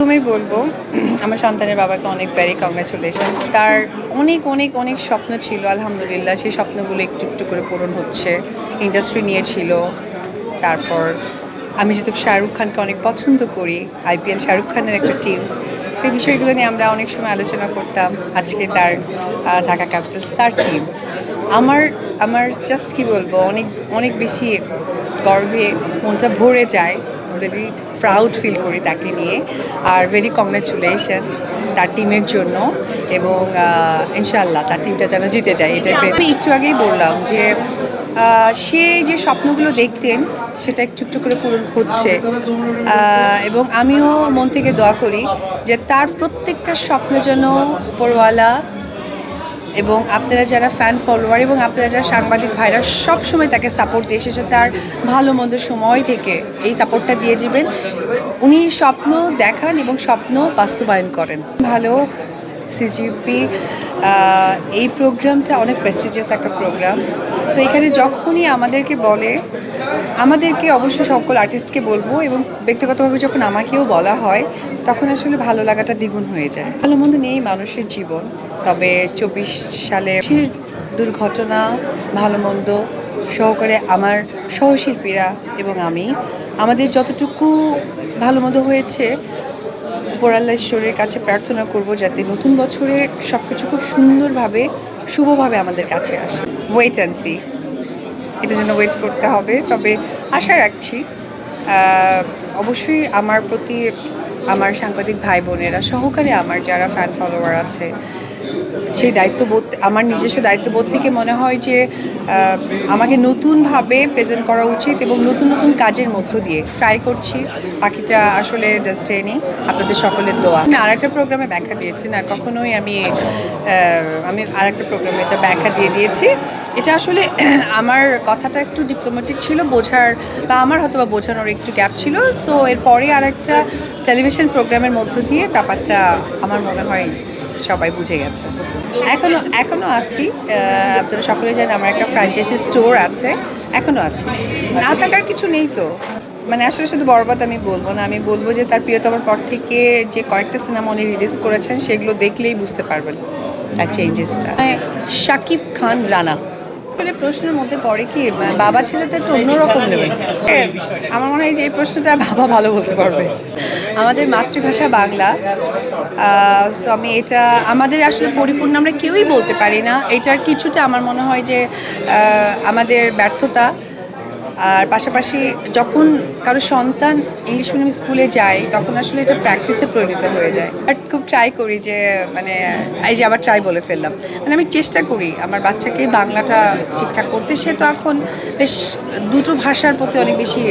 প্রথমেই বলব, আমার সন্তানের বাবাকে অনেক ভেরি কংগ্রেচুলেশন তার অনেক অনেক অনেক স্বপ্ন ছিল, আলহামদুলিল্লাহ। সেই স্বপ্নগুলো একটু একটু করে পূরণ হচ্ছে। ইন্ডাস্ট্রি নিয়েছিল তারপর আমি যেহেতু শাহরুখ খানকে অনেক পছন্দ করি আইপিএল শাহরুখ খানের একটা টিম তো এই বিষয়গুলো নিয়ে আমরা অনেক সময় আলোচনা করতাম। আজকে তার ঢাকা ক্যাপিটালস তার টিম আমার আমার জাস্ট কি বলব, অনেক অনেক বেশি গর্বে মনটা ভরে যায়। ভেরি প্রাউড ফিল করি তাকে নিয়ে। আর ভেরি কংগ্রেচুলেশন তার টিমের জন্য এবং ইনশাল্লাহ তার টিমটা যেন জিতে যায় এটাই pray- আমি একটু আগেই বললাম যে সে যে স্বপ্নগুলো দেখতেন সেটা একটু একটু করে পূরণ হচ্ছে। এবং আমিও মন থেকে দোয়া করি যে তার প্রত্যেকটা স্বপ্ন যেন উপরওয়ালা এবং আপনারা যারা ফ্যান ফলোয়ার এবং আপনারা যারা সাংবাদিক ভাইরা সব সময় তাকে সাপোর্ট দিয়ে এসেছে, তার ভালো মন্দ সময় থেকে এই সাপোর্টটা দিয়ে যাবেন উনি স্বপ্ন দেখান এবং স্বপ্ন বাস্তবায়ন করেন। ভালো সিজিপি এই প্রোগ্রামটা অনেক প্রেস্টিজিয়াস একটা প্রোগ্রাম সো এখানে যখনই আমাদেরকে বলে আমাদেরকে অবশ্যই সকল আর্টিস্টকে বলব এবং ব্যক্তিগতভাবে যখন আমাকেও বলা হয়, তখন আসলে ভালো লাগাটা দ্বিগুণ হয়ে যায়। ভালো মন্দ নেই মানুষের জীবন। তবে চব্বিশ সালে দুর্ঘটনা, ভালো মন্দ সহকারে আমার সহশিল্পীরা এবং আমি, আমাদের যতটুকু ভালো মন্দ হয়েছে উপরাল্লা ঈশ্বরের কাছে প্রার্থনা করব যাতে নতুন বছরে সব কিছু খুব সুন্দরভাবে, শুভভাবে আমাদের কাছে আসে। ওয়েট অ্যান্ড সি এটার জন্য ওয়েট করতে হবে। তবে আশা রাখছি অবশ্যই আমার প্রতি আমার সাংবাদিক ভাই বোনেরা সহকারে আমার যারা ফ্যান ফলোয়ার আছে সেই দায়িত্ববোধ, আমার নিজস্ব দায়িত্ববোধ থেকে মনে হয় যে আমাকে নতুনভাবে প্রেজেন্ট করা উচিত এবং নতুন নতুন কাজের মধ্য দিয়ে ট্রাই করছি। বাকিটা আসলে ডেস্টেনি আপনাদের সকলের দোয়া। আমি আর একটা প্রোগ্রামে ব্যাখ্যা দিয়েছি না কখনোই আমি আমি আর একটা প্রোগ্রামে এটা ব্যাখ্যা দিয়ে দিয়েছি। এটা আসলে আমার কথাটা একটু ডিপ্লোম্যাটিক ছিল, বোঝার বা আমার হয়তো বা বোঝানোর একটু গ্যাপ ছিল। সো এরপরে আর একটা টেলিভিশন প্রোগ্রামের মধ্য দিয়ে ব্যাপারটা আমার মনে হয় সবাই বুঝে গেছে। এখনও এখনও আছি। আপনারা সকলে জানেন আমার একটা ফ্র্যাঞ্চাইজি স্টোর আছে। এখনও আছি। না থাকার কিছু নেই তো। মানে আসলে শুধু বরবাদ আমি বলব না, আমি বলব যে তার প্রিয়তমার পর থেকে যে কয়েকটা সিনেমা উনি রিলিজ করেছেন, সেগুলো দেখলেই বুঝতে পারবেন তার চেঞ্জেসটা শাকিব খান, রানা। আসলে প্রশ্নের মধ্যে পড়ে কি বাবা ছেলে তো একটু অন্যরকম লেভেল আমার মনে হয় যে এই প্রশ্নটা বাবা ভালো বলতে পারবে। আমাদের মাতৃভাষা বাংলা। সো আমি এটা, আমাদের আসলে পরিপূর্ণ আমরা কেউই বলতে পারি না। এটার কিছুটা আমার মনে হয় যে আমাদের ব্যর্থতা। আর পাশাপাশি যখন কারও সন্তান ইংলিশ মিডিয়াম স্কুলে যায়, তখন আসলে এটা প্র্যাকটিসে পরিণত হয়ে যায়। বাট খুব ট্রাই করি যে মানে এই যে আবার ট্রাই বলে ফেললাম। মানে আমি চেষ্টা করি আমার বাচ্চাকে বাংলাটা ঠিকঠাক করতে। সে তো এখন বেশ দুটো ভাষার প্রতি অনেক বেশি